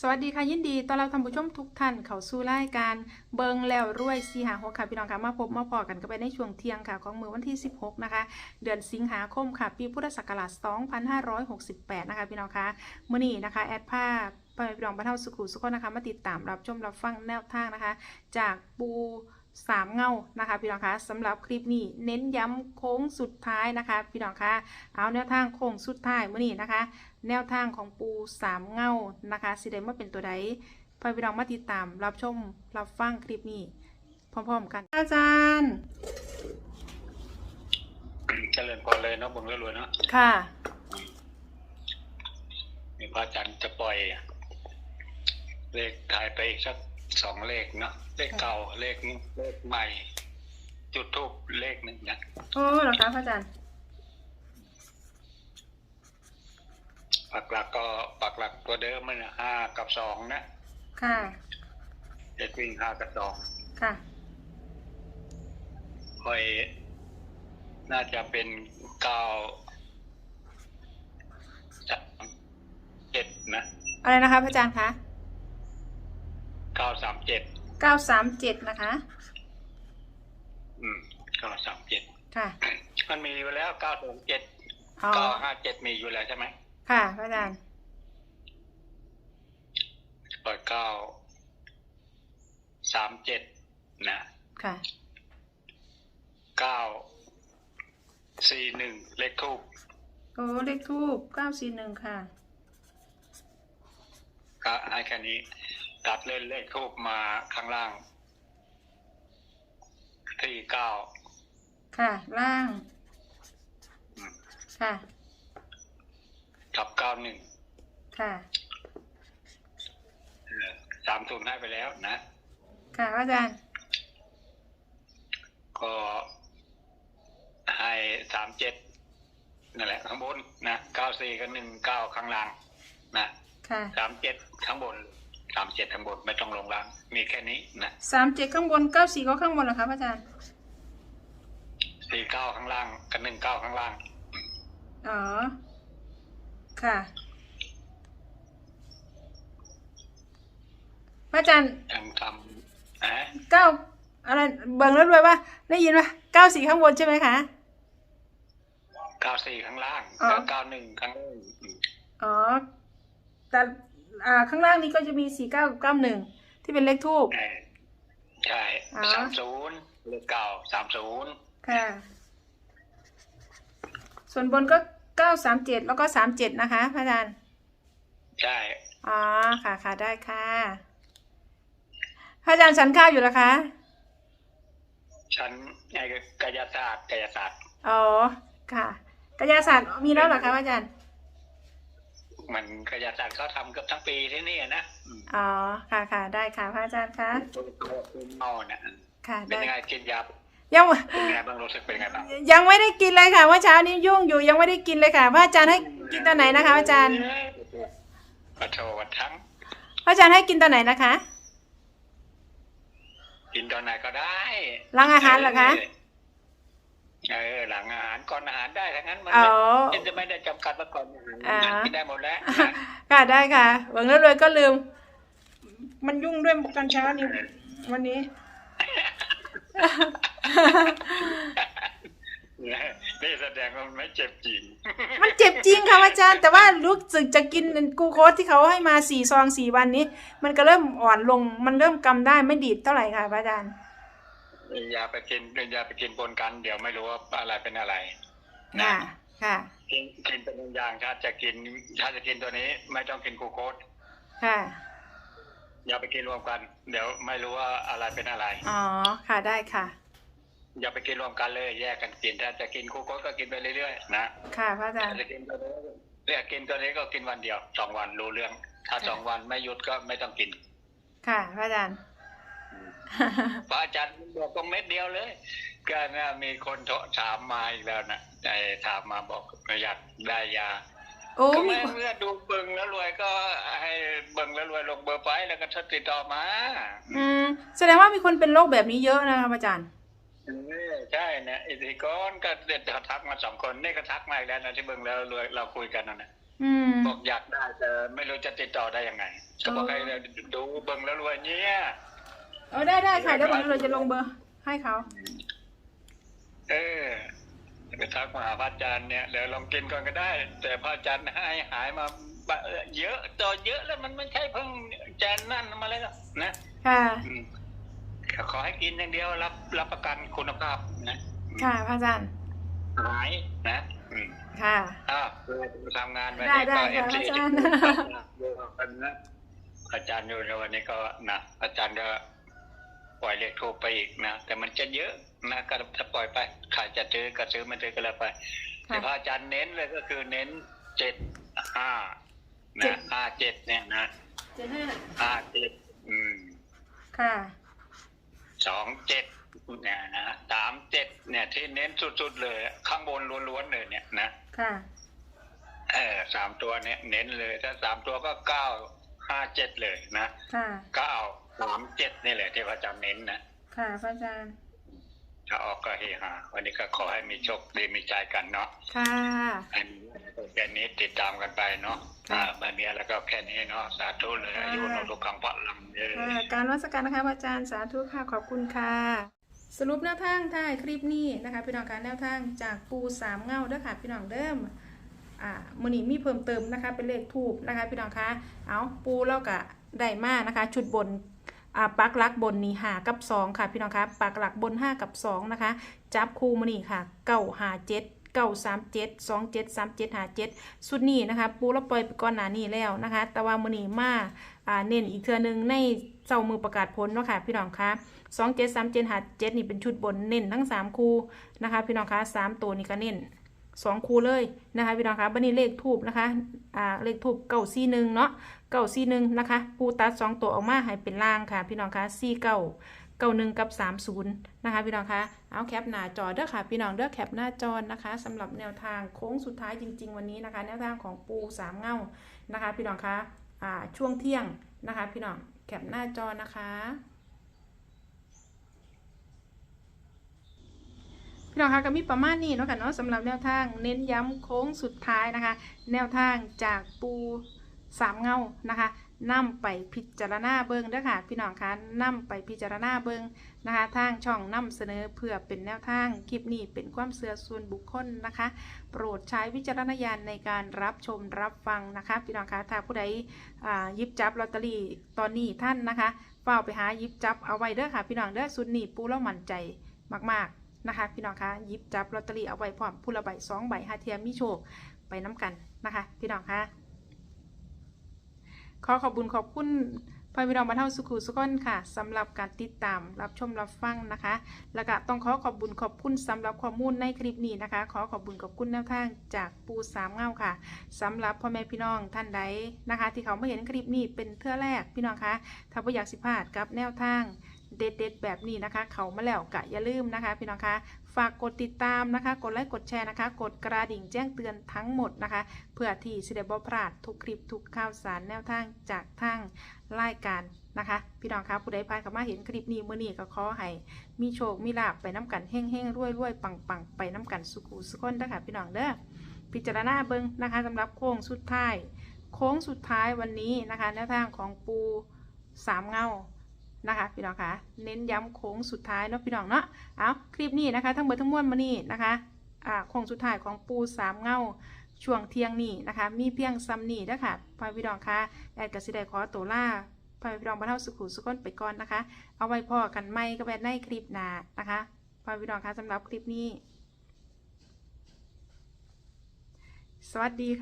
สวัสดีค่ะยินดีตอนเรับท่านผู้ชมทุกท่านเข้าสู่รายการเบิงแล้วรวยสีหาหกค่ะพี่น้องค่ะมาพบมาพอกันก็ไปในช่วงเที่ยงค่ะของมือวันที่ 16 นะคะ เดือนสิงหาคมค่ะ ปีพุทธศักราช 2568 นะคะพี่น้องค่ะมื้อนี้นะคะ แอดภาพไปพี่น้องบรรเทาสุขุสุขนนะคะมาติดตามรับชมรับฟังแนวทางนะคะ จากปูสามเงานะคะพี่น้องคะสำหรับคลิปนี้เน้นย้ำโค้งสุดท้ายนะคะพี่น้องคะเอาแนวทางโค้งสุดท้ายมื้อนี้นะคะ แนวทางของปูสามเงานะคะสิได้มาเป็นตัวใดพอพี่น้องมาติดตาม รับชม รับฟังคลิปนี้ พร้อม ๆ กัน อาจารย์ เจริญพรเลยเนาะเบิ่งแล้วรวยเนาะค่ะมีพระอาจารย์จะปล่อย เลขถ่ายไปอีกสักสองเลขเนาะเลขเก่าเลขนี้เลขใหม่ จุดทูบเลขหนึ่งนะโอ้เหรอคะพระอาจารย์ ปักหลักก็ปักหลักตัวเดิมมันนะห้ากับสองนะค่ะเลขวิ่งห้ากับสองค่ะคอยน่าจะเป็นเก้าสามเจ็ดนะ อะไรนะคะพระอาจารย์คะเก้าสามเจ็ด937นะคะ อืมเก้าสามเจ็ดค่ะ มันมีอยู่แล้วเก้าสองเจ็ดอ๋อเก้าห้าเจ็ดมีอยู่แล้วใช่ไหม ค่ะพระอาจารย์เปิดเก้าสามเจ็ดนะค่ะเก้าสี่หนึ่งเลขทูบโอ้เลขทูบ941ค่ะก็ให้แค่นี้ ตัดเล่นเลขทูบมาข้างล่างที่เก้าค่ะ ล่างอืมค่ะ กับเก้าหนึ่งค่ะ สามทุนให้ไปแล้วนะ ค่ะพระอาจารย์ ก็ให้สามเจ็ดนั่นแหละ ข้างบนนะเก้าสี่กับหนึ่งเก้าข้างล่างนะค่ะสามเจ็ดข้างบนสามเจ็ดข้างบนไม่ต้องลงล่าง มีแค่นี้นะ37ข้างบน94ก็ข้างบนเหรอคะพระอาจารย์สี่เก้าข้างล่างกับหนึ่งเก้าข้างล่าง อ๋อ ค่ะ พระอาจารย์ยังทำนะเก้าอะไรเบิ่งแล้วด้วยว่า ได้ยินว่าเก้าสี่ข้างบนใช่ไหมคะเก้าสี่ข้างล่างอ๋อแล้วเก้าหนึ่งข้างล่างอืมอ๋อ แต่อ่าข้างล่างนี้ก็จะมีสี่เก้ากับเก้าหนึ่งที่เป็นเลขทูบเออใช่อ๋อสามศูนย์เลขเก้าสามศูนย์ค่ะ ส่วนบนก็ เก้าสามเจ็ดแล้วก็สามเจ็ดนะคะพระอาจารย์ ใช่ อ๋อ ค่ะค่ะได้ค่ะ พระอาจารย์ฉันข้าวอยู่แล้วคะ ชั้นไอ้กายศาสตร์กายศาสตร์ อ๋อ ค่ะกายาศาสตร์มีแล้วเหรอคะพระอาจารย์ มันกายศาสตร์เขาทำเกือบทั้งปีที่นี่นะอืมอ๋อ ค่ะค่ะได้ค่ะพระอาจารย์คะเมาเนี่ยค่ะเป็นได้ ยังไงกินยา ยังเป็นไงบ้างรู้สึกเป็นไงบ้างยังไม่ได้กินเลยค่ะเมื่อเช้านี้ยุ่งอยู่ยังไม่ได้กินเลยค่ะพระอาจารย์ให้กินตอนไหนนะคะพระอาจารย์ปัทโทวัดทั้งพระอาจารย์ให้กินตอนไหนนะคะ กินตอนไหนก็ได้หลังอาหารเหรอคะเออหลังอาหารก่อนอาหารได้ทั้งนั้นมันอ๋อไม่จะไม่ได้จำกัดว่าก่อนอาหารอ่ากินได้หมดแล้วนะค่ะได้ค่ะหวังแล้วรวยก็ลืม มันยุ่งด้วยตอนเช้านี้วันนี้ นี่แสดงว่ามันไม่เจ็บจริง มันเจ็บจริงค่ะพระอาจารย์ แต่ว่ารู้สึกจะกินกลูโคสที่เขาให้มาสี่ซองสี่วันนี้ มันก็เริ่มอ่อนลง มันเริ่มกำได้ไม่ดีดเท่าไหร่ค่ะพระอาจารย์อย่าไปกินอย่าไปกินปนกัน เดี๋ยวไม่รู้ว่าอะไรเป็นอะไรนะค่ะค่ะกินกินเป็นอย่างถ้าจะกินถ้าจะกินตัวนี้ ไม่ต้องกินกลูโคสค่ะอย่าไปกินรวมกัน เดี๋ยวไม่รู้ว่าอะไรเป็นอะไร อ๋อ ค่ะได้ค่ะ อย่าไปกินรวมกันเลย แยกกันกินถ้าจะกินกลูโคสก็กินไปเรื่อยๆนะค่ะพระอาจารถ้าย์จะกินตัวนี้เรียกกินตัวนี้ก็กินวันเดียวสองวันรู้เรื่อง ถ้าค่ะสองวันไม่หยุดก็ไม่ต้องกิน ค่ะพระอาจารย์พระอาจารย์บอกก็เม็ดเดียวเลย ก็นะมีคนโทรถามมาอีกแล้วนะไอ้ถามมาบอกอยากได้ยาโอ้ก็มีเมื่อคนเมื่อดูเบิงแล้วรวยก็ให้เบิงแล้วรวยลงเบอร์ไปแล้วก็ติดต่อมา อืมแสดงว่ามีคนเป็นโรคแบบนี้เยอะนะคะพระอาจารย์เออ ใช่นะอิทธิกรก็เด็ดทักมาสองคนนี่ก็ทักมาอีกแล้วนะที่เบิงแล้วรวยเราคุยกันนะนะอืมบอกอยากได้แต่ไม่รู้จะติดต่อได้ยังไงก็บอกให้ดูเบิ่งแล้วรวยเนี่ยเออได้ได้ค่ะเดี๋ยววันนี้เราจะลงเบอร์ให้เขาเออไปทักมาหาพระอาจารย์เนี่ยเดี๋ยวลองกินก่อนก็ได้ แต่พระอาจารย์ให้หายมาบะเยอะต่อเยอะแล้วมันไม่ใช่เพิ่งอาจารย์นั่นมาเลยหรอกนะค่ะอืม ขอให้กินอย่างเดียวรับรับประกันคุณภาพนะค่ะพระอาจารย์หายนะอืมค่ะอ้าวเราจะทำงานวันได้นี้ได้ก็เอค่ะฟซีอาจารย์นะอาจารย์อยู่ในวันนี้ก็นะอาจารย์ก็ปล่อยเลขทูปไปอีกนะแต่มันจะเยอะนะก็จะปล่อยไปใครจะซื้อก็ซื้อไม่ซื้อก็แล้วไปแต่พระอาจารย์เน้นเลยก็คือเน้นเจ็ดห้าเจ็นะดห้าเจ็ดเนี่ยนะเจ็ดห้าห้าเจ็ดอืมค่ะ สองเจ็ดเนี่ยนะสามเจ็ดเนี่ยที่เน้นสุดๆเลย ข้างบนล้วนๆเลยเนี่ยนะค่ะเออสามตัวเนี่ยเน้นเลย ถ้าสามตัวก็เก้าห้าเจ็ดเลยนะค่ะเก้าสามเจ็ดนี่แหละที่พระอาจารย์เน้นนะค่ะพระอาจารย์ถ้าออกก็เฮฮาวันนี้ก็ขอให้มีโชคดีมีใจกันเนาะค่ะอันนี้ แค่นี้ติดตามกันไปเนาะค่ะอ่าบาเมียแล้วก็แค่นี้เนาะสาธุเลยค่ะอายุโนทุกขังพระลังเยค่ะการวัสการนะคะพระอาจารย์สาธุค่ะขอบคุณค่ะ สรุปแนวทางท้ายคลิปนี้นะคะพี่น้องการแนวทางจากปูสามเงาเด้อค่ะพี่น้องเดิมอ่ามือนี้มีเพิ่มเติมนะคะเป็นเลขทูบนะคะพี่น้องคะเอาปูแล้วก็ได้มานะคะ ชุดบนอ่าปักหลักบนนี่หากับสองค่ะพี่น้องคะปักหลักบนห้ากับสองนะคะ จับคู่มือนี้ค่ะเก้าหาเจ็ด เก้าสามเจ็ดสองเจ็ดสามเจ็ดหาเจ็ดสุดนี้นะคะปูเราปล่อยไปก่อนหน้านี้แล้วนะคะ แต่ว่ามือนี้มาเน้นอีกเทือหนึงในเจ้ามือประกาศผลเนาะค่ะพี่น้องคะสองเจ็ดสามเจ็ดหาเจ็ดนี่เป็นชุดบนเน้นทั้งสามคู่นะคะพี่น้องคะสามตัวนี่ก็เน้นสองคู่เลยนะคะพี่น้องคะบันนี้เลขทูบนะคะอ่าเลขทูบเก้าสี่หนึ่งเนาะเก้าสี่หนึ่งนะคะปูตัดสองตัวออกมาให้เป็นล่างค่ะพี่น้องคะสี่เก้า เก้าหนึ่งกับสามศูนย์นะคะพี่น้องคะเอาแคปหน้าจอเด้อค่ะ พี่น้องเด้อแคปหน้าจอนะคะสำหรับแนวทางโค้งสุดท้ายจริง ๆ วันนี้นะคะ แนวทางของปูสามเงานะคะ พี่น้องคะอ่าช่วงเที่ยงนะคะ พี่น้องแคปหน้าจอนะคะพี่น้องคะก็มีประมาณนี้เนาะค่ะเนาะสำหรับแนวทางเน้นย้ำโค้งสุดท้ายนะคะ แนวทางจากปู สามเงานะคะนำไปพิจารณาเบิงเด้อค่ะพี่น้องคะนำไปพิจารณาเบิงนะคะ ทางช่องนำเสนอเพื่อเป็นแนวทางคลิปนี้เป็นความเสื่อส่วนบุคคลนะคะ โปรดใช้วิจารณญาณในการรับชมรับฟังนะคะ พี่น้องคะถ้าผู้ใดอ่ายิบจับลอตเตอรี่ตอนนี้ท่านนะคะเฝ้าไปหายิบจับเอาไว้เด้อค่ะ พี่น้องเด้อสุดนี้ปูแล้วมั่นใจมากๆนะคะ พี่น้องคะยิบจับลอตเตอรี่เอาไว้พร้อมผู้ละใบสองใบหาเทียมมีโชคไปน้ำกันนะคะ พี่น้องคะ ขอขอบคุญขอบคุณพ่อพี่น้องบรรเทาสุขุสุขนค่ะสำหรับการติดตามรับชมรับฟังนะคะ แล้วก็ต้องขอขอบคุญขอบคุณสำหรับข้อมูลในคลิปนี้นะคะ ขอขอบคุญขอบคุณแนวทางจากปูสามเงาค่ะสำหรับพ่อแม่พี่น้องท่านใดนะคะ ที่เขาไม่เห็นคลิปนี้เป็นเทื่อแรกพี่น้องคะถ้าไม่อยากสิพลาดกับแนวทาง เด็ดๆแบบนี้นะคะ เขามาแล้วกะอย่าลืมนะคะ พี่น้องคะฝากกดติดตามนะคะ กดไลค์กดแชร์นะคะ กดกระดิ่งแจ้งเตือนทั้งหมดนะคะ เพื่อที่สิได้บ่พลาดทุกคลิปทุกข่าวสารแนวทางจากทางรายการนะคะ พี่น้องคะผู้ใดผ่านเข้ามาเห็นคลิปนี้มื้อนี้ก็ขอให้มีโชคมีลาภไปน้ำกันเฮ่งเฮ่งรวยรวยปังปังไปน้ำกันสุขุสุขคนเด้อค่ะพี่น้องเด้อพิจารณาเบิ่งนะคะสำหรับโค้งสุดท้าย โค้งสุดท้ายวันนี้นะคะแนวทางของปูสามเงา นะคะพี่น้องคะเน้นย้ำโค้งสุดท้ายเนาะพี่น้องเนาะเอาคลิปนี้นะคะ ทั้งเบอร์ทั้งมวลมานี่นะคะอ่าโค้งสุดท้ายของปูสามเงาช่วงเที่ยงนี้นะคะ มีเพียงซัมนี่นะคะพ่อพี่น้องคะแอดกสิได้ขอตัวล่าพ่อพี่น้องบรรเทาสุขุสุขคนไปก่อนนะคะ เอาไว้พ่อกันไม่ก็แบบในคลิปหน้านะคะพ่อพี่น้องคะสำหรับคลิปนี้ สวัสดีค่ะ